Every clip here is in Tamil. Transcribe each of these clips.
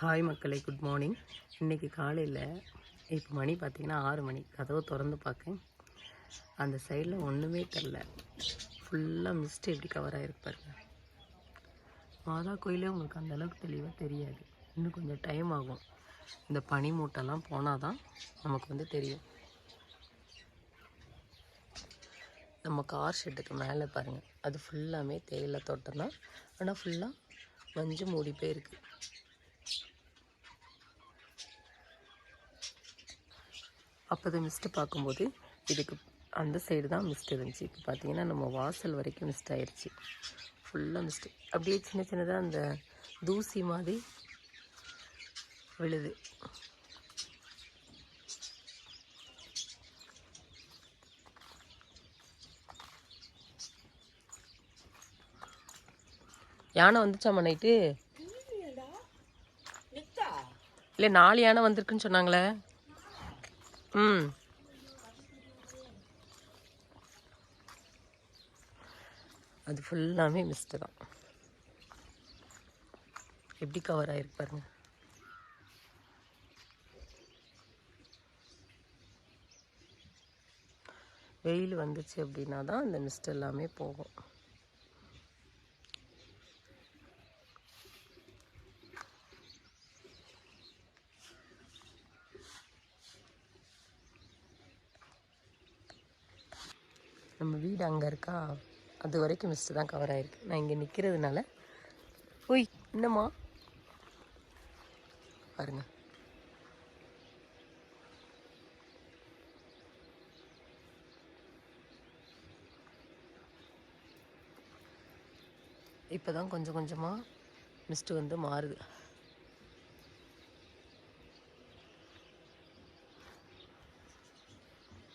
ஹாய் மக்களே குட் மார்னிங் இன்றைக்கி காலையில் இப்போ மணி பார்த்திங்கன்னா ஆறு மணி. கதவை திறந்து பார்க்கேன் அந்த சைடில் ஒன்றுமே தெரில ஃபுல்லாக மிஸ்ட் எப்படி கவர் ஆகிருக்கு பாருங்க. மாதா கோயிலே உங்களுக்கு அந்த அளவுக்கு தெளிவாக தெரியாது. இன்னும் கொஞ்சம் டைம் ஆகும். இந்த பனி மூட்டைலாம் போனால் தான் நமக்கு வந்து தெரியும். நம்ம கார் ஷெட்டுக்கு மேலே பாருங்கள் அது ஃபுல்லாமே தேயிலை தோட்டம் தான். ஆனால் ஃபுல்லாக மஞ்சு மூடி போயிருக்கு அப்போ அதை மிஸ்ட்டு பார்க்கும்போது இதுக்கு அந்த சைடு தான் மிஸ்ட் இருந்துச்சு. இப்போ பார்த்தீங்கன்னா நம்ம வாசல் வரைக்கும் மிஸ்ட் ஆயிடுச்சு ஃபுல்லாக மிஸ்ட்டு அப்படியே சின்ன சின்னதாக அந்த தூசி மாதிரி விழுது. யானை வந்துச்சாம்மா நைட்டு இல்லை நாலு யானை வந்திருக்குன்னு சொன்னாங்களே. ம். அது ஃபுல்லாமே மிஸ்ட்டு தான். எப்படி கவர் ஆகிருக்கு பாருங்க. வெயில் வந்துச்சு அப்படின்னா தான் அந்த மிஸ்ட் எல்லாமே போகும். நம்ம வீடு அங்கே இருக்கா? அது வரைக்கும் மிஸ்ட்டு தான் கவர் ஆகிருக்கு நான் இங்கே நிற்கிறதுனால ஒய் என்னம்மா? பாருங்க. இப்போ தான் கொஞ்சம் கொஞ்சமாக மிஸ்ட்டு வந்து மாறுது.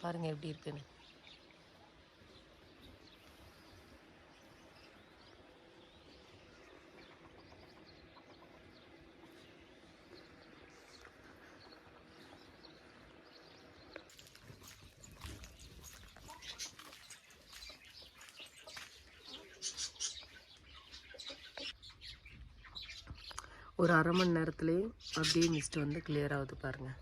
பாருங்கள் எப்படி இருக்குன்னு. ஒரு அரை மணி நேரத்துலேயே அப்படியே மிஸ்ட் வந்து கிளியர் ஆகுது பாருங்கள்